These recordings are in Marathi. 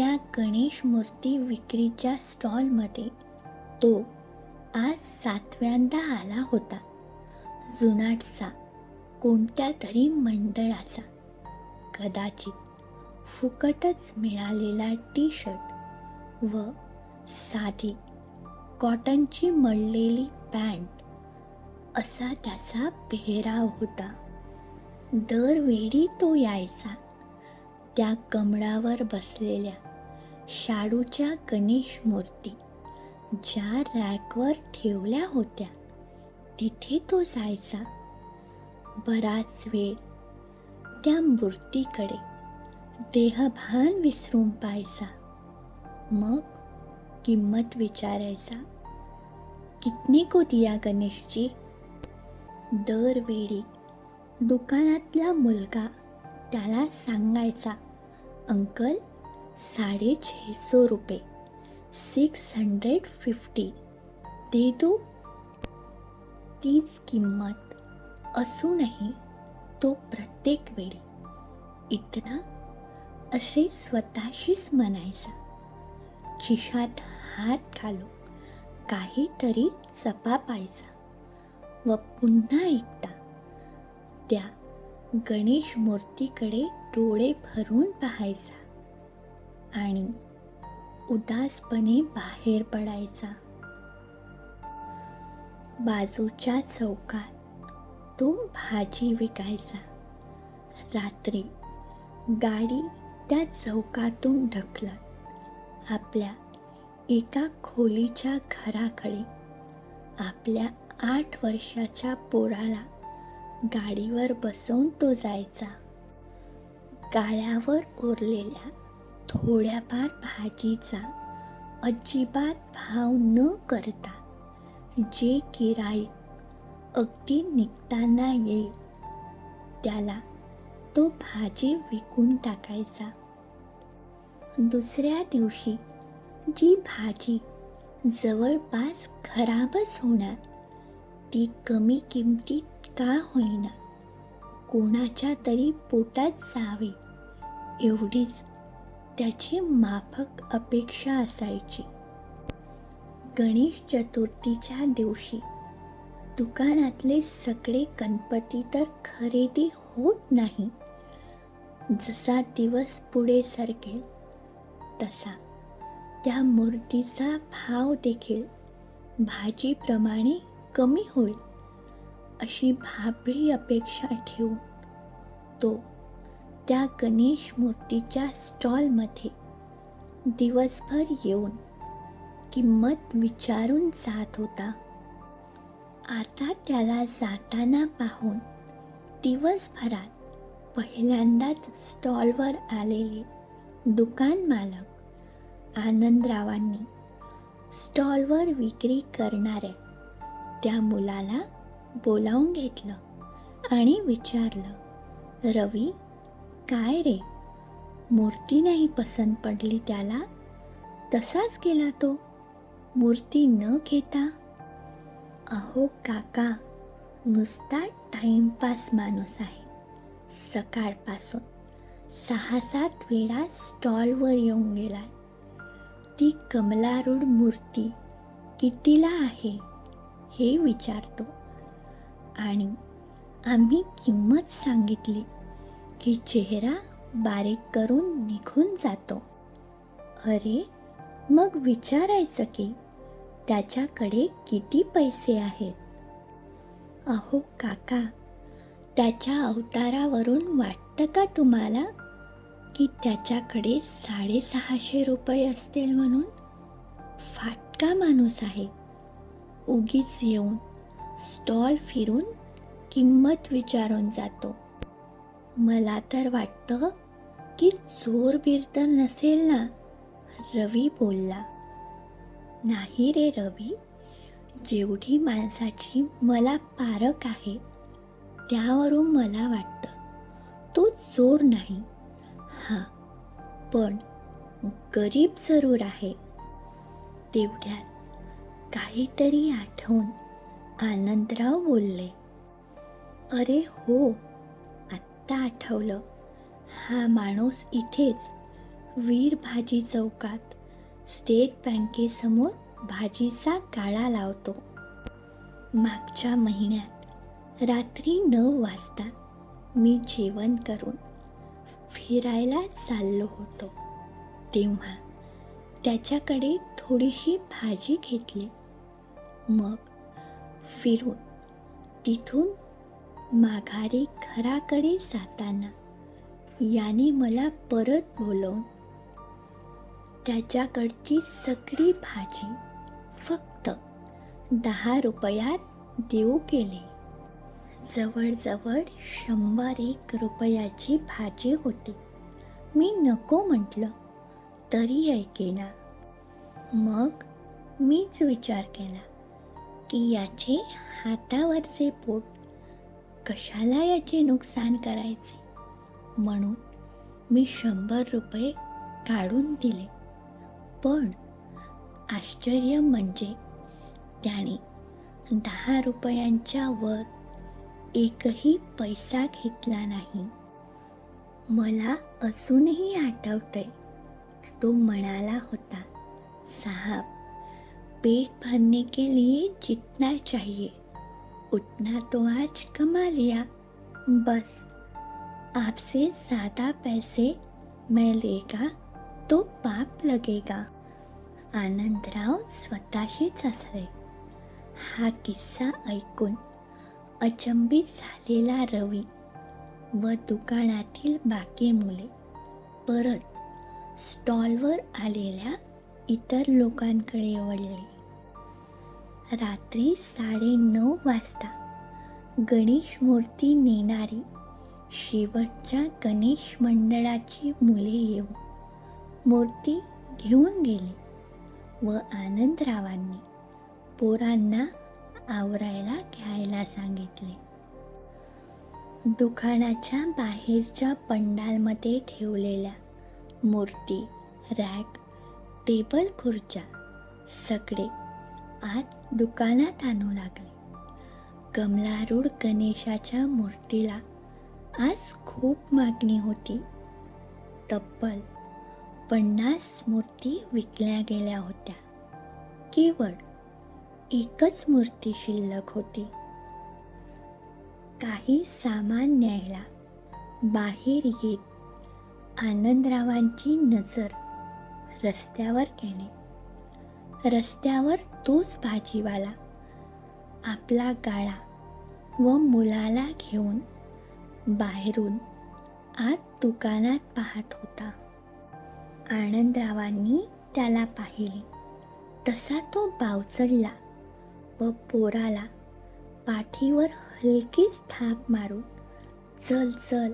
त्या गणेश मूर्ती विक्रीच्या स्टॉलमध्ये तो आज सातव्यांदा आला होता. जुनाटचा कोणत्या तरी मंडळाचा. कदाचित फुकटच मिळालेला टी शर्ट व साधी कॉटनची मळलेली पॅन्ट असा त्याचा पेहराव होता. दरवेळी तो यायचा त्या कमळावर बसलेल्या शाडूच्या गणेश मूर्ती ज्या रॅकवर ठेवल्या होत्या तिथे तो जायचा. बराच वेळ त्या मूर्तीकडे देहभान विसरून पाहायचा. मग किंमत विचारायचा कितने को दिया गणेशजी? दरवेळी दुकानातला मुलगा त्याला सांगायचा अंकल साडे सौ रुपये. Six hundred fifty. दे दो. तीच किंमत असूनही तो प्रत्येक वेळी इतना असे स्वतःशीच म्हणायचा. खिशात हात घालून काहीतरी चपापायचा व पुन्हा एकदा त्या गणेश मूर्तीकडे डोळे भरून पाहायचा. आणि उदासपणे बाहेर पडायचा. बाजूच्या चौकात तो भाजी विकायचा. रात्री गाडी त्या चौकातून ढकलत आपल्या एका खोलीच्या घराकडे आपल्या आठ वर्षाच्या पोराला गाडीवर बसवून तो जायचा. गाळ्यावर उरलेल्या थोड्याफार भाजीचा अजिबात भाव न करता जे गिराईक अगदी निघताना येईल त्याला तो भाजी विकून टाकायचा. दुसऱ्या दिवशी जी भाजी जवळपास खराबच होणार ती कमी किमतीत का होईना कोणाच्या तरी पोटात जावे एवढीच त्याची माफक अपेक्षा असायची. गणेश चतुर्थीच्या दिवशी दुकानातले सगळे गणपती तर खरेदी होत नाही. जसा दिवस पुढे सरकेल तसा त्या मूर्तीचा भाव देखील भाजीप्रमाणे कमी होईल अशी भाबडी अपेक्षा ठेवून तो त्या गणेश मूर्तीच्या स्टॉलमध्ये दिवसभर येऊन किंमत विचारून जात होता. आता त्याला जाताना पाहून दिवसभरात पहिल्यांदाच स्टॉलवर आलेले दुकान मालक आनंदरावांनी स्टॉलवर विक्री करणाऱ्या त्या मुलाला बोलावून घेतलं आणि विचारलं रवी काय रे? मूर्ती नाही पसंत पडली त्याला? तसाच गेला तो. मूर्ती न घेता. अहो काका नुसता टाइमपास माणूस आहे. सकाळपासून सहा सात वेळा स्टॉलवर येऊन गेलाय. ती कमलारूढ मूर्ती कितीला आहे हे विचारतो. आणि आम्ही किंमत सांगितली. की चेहरा बारीक करून निघून जातो. अरे मग विचारायचं की त्याच्याकडे किती पैसे आहेत? अहो काका त्याच्या अवतारावरून वाटतं का तुम्हाला की त्याच्याकडे साडेसहाशे रुपये असतील म्हणून? फाटका माणूस आहे. उगीच येऊन स्टॉल फिरून किंमत विचारून जातो. मला तर वाटतं की चोर बीर तर नसेल ना रवी बोलला. नाही रे रवी जेवढी माणसाची मला पारख आहे त्यावरून मला वाटतं तो चोर नाही. हां पण गरीब जरूर आहे. तेवढ्यात काहीतरी आठवून आनंदराव बोलले. अरे हो आता आठवलं. हा माणूस इथेच वीर भाजी चौकात स्टेट बँकेसमोर भाजीचा गाळा लावतो. मागच्या महिन्यात रात्री नऊ वाजता मी जेवण करून फिरायला चाललो होतो. तेव्हा त्याच्याकडे थोडीशी भाजी घेतली. मग फिरून तिथून माघारी घराकडे जाताना याने मला परत बोलवून त्याच्याकडची सगळी भाजी फक्त दहा रुपयात देऊ केली. जवळजवळ शंभर एक रुपयाची भाजी होती. मी नको म्हटलं तरी ऐकेना मग मीच विचार केला की याचे हातावरचे पोट कशाला याचे नुकसान करायचे? म्हणून मी शंभर रुपये काढून दिले. पण आश्चर्य म्हणजे त्याने दहा रुपयांच्या वर एकही पैसा घेतला नाही. मला अजूनही आठवतंय तो म्हणाला होता साहब पेट भरने के लिए जितना चाहिए. उतना तो आज कमा लिया। बस आपसे ज़्यादा पैसे मैं लेगा तो पाप लगेगा। आनंदराव स्वतःशीच असले। हा किस्सा ऐकून अचंबित झालेला रवी व दुकानातील बाकी मुले परत स्टॉलवर आलेल्या इतर लोकांकडे वळले. रात्री साडेनऊ वाजता गणेश मूर्ती नेणारी शेवटच्या गणेश मंडळाची मुले येऊन मूर्ती घेऊन गेले व आनंदरावांनी पोरांना आवरायला घ्यायला सांगितले. दुकानाच्या बाहेरच्या पंडालमध्ये ठेवलेल्या मूर्ती रॅक टेबल खुर्च्या सगळे आत दुकानात आणू लागले. कमलारूढ गणेशाच्या मूर्तीला आज खूप मागणी होती. तब्बल पन्नास मूर्ती विकल्या गेल्या होत्या. केवळ एकच मूर्ती शिल्लक होती. काही सामान न्यायला बाहेर येत आनंदरावांची नजर रस्त्यावर गेली. रस्त्यावर तोच भाजीवाला. आपला गाळा व मुलाला घेऊन बाहेरून आत दुकानात पाहत होता. आनंदरावांनी त्याला पाहिले. तसा तो बावचडला व पोराला पाठीवर हलकीच थाप मारून चल चल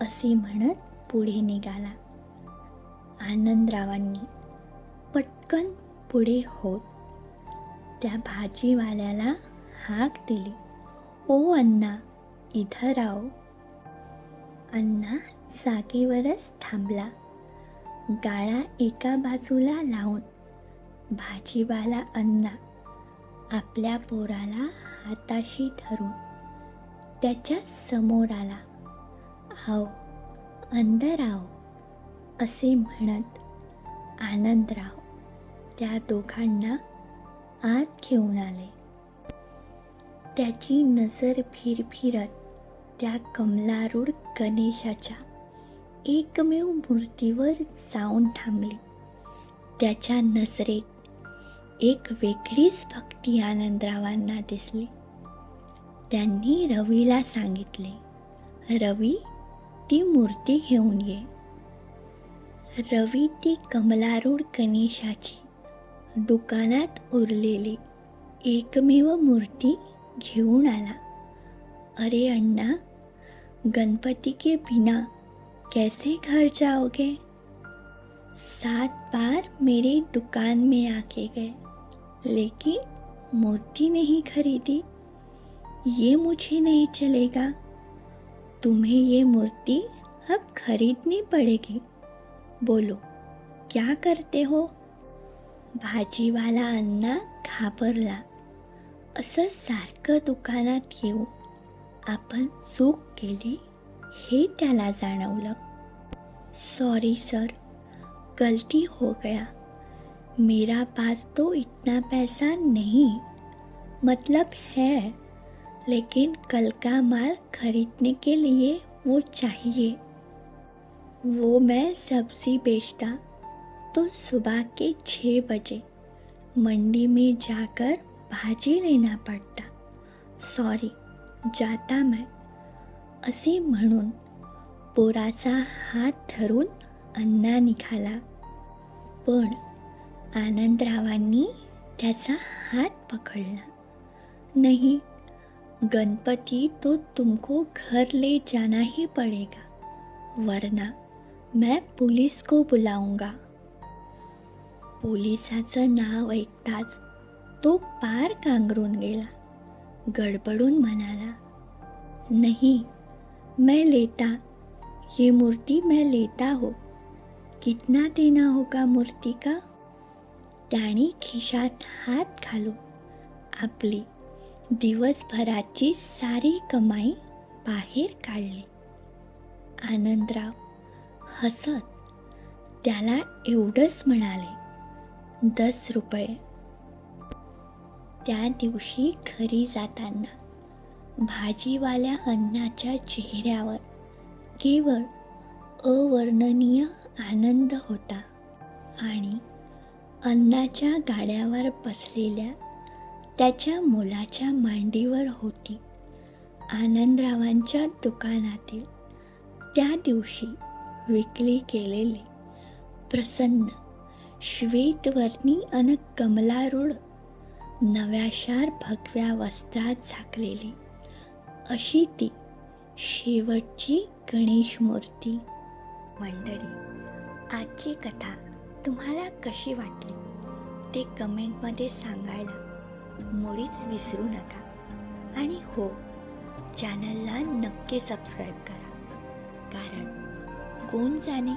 असे म्हणत पुढे निघाला. आनंदरावांनी पटकन पुढे होत. त्या भाजीवाल्याला हाक दिली. ओ अण्णा इथं राहो. अण्णा जागेवरच थांबला. गाळा एका बाजूला लावून भाजीवाला अण्णा आपल्या पोराला हाताशी धरून त्याच्यासमोर आला. आओ अंदर आओ असे म्हणत आनंदराव त्या दोघांना आत घेऊन आले. त्याची नजर फिरफिरत त्या कमलारूढ गणेशाच्या एकमेव मूर्तीवर जाऊन थांबली. त्याच्या नजरेत एक वेगळीच भक्ती आनंदरावांना दिसली. त्यांनी रवीला सांगितले रवी ती मूर्ती घेऊन ये. रवी ती कमलारूढ गणेशाची दुकानात उरलेली एकमेव मूर्ती घेऊन आला. अरे अण्णा, गणपति के बिना कैसे घर जाओगे? सात बार मेरी दुकान में आके गए, लेकिन मूर्ति नहीं खरीदी। ये मुझे नहीं चलेगा। तुम्हें ये मूर्ति अब खरीदनी पड़ेगी। बोलो, क्या करते हो? भाजीवाला अण्णा घाबरला. असं सारखं दुकानात येऊन आपण चूक केली हे त्याला जाणवलं. सॉरी सर गलती हो गया. मेरा पास तो इतना पैसा नहीं. मतलब है लेकिन कल का माल खरीदने के लिए वो चाहिए। वो मैं सब्जी बेचता तो सुबह के छः बजे मंडी में जाकर भाजी लेना पडता। सॉरी जाता मैं। असे म्हणून पोराचा हात धरून अण्णा निघाला. पण आनंदरावांनी त्याचा हात पकडला. नहीं, गणपति तो तुमको घर ले जाना ही पड़ेगा, वरना मैं पुलिस को बुलाऊँगा. पोलिसाचं नाव ऐकताच तो पार कांगरून गेला. गडबडून म्हणाला नहीं मैं लेता. ये मूर्ती मैं लेता हो. कितना देना होगा मूर्ती का? त्याने खिशात हात घालून आपली दिवसभराची सारी कमाई बाहेर काढली. आनंदराव हसत त्याला एवढंच म्हणाले दस रुपये. त्या दिवशी घरी जाताना भाजीवाल्या अन्नाच्या चेहऱ्यावर केवळ अवर्णनीय आनंद होता आणि अन्नाच्या गाड्यावर बसलेल्या त्याच्या मुलाच्या मांडीवर होती. आनंदरावांच्या दुकानातील त्या दिवशी विकली गेलेली प्रसन्न श्वेतवर्णी अन कमलारूढ नव्याशार भगव्या वस्त्रात झाकलेली. अशी ती शेवटची गणेश मूर्ती. मंडळी आजची कथा तुम्हाला कशी वाटली? ते कमेंटमध्ये सांगायला मुळीच विसरू नका. आणि हो चॅनलला नक्की सबस्क्राईब करा. कारण कोण जाणे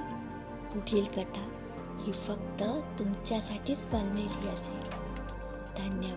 पुढील कथा ही फक्त तुमच्यासाठीच बनलेली असेल. धन्यवाद.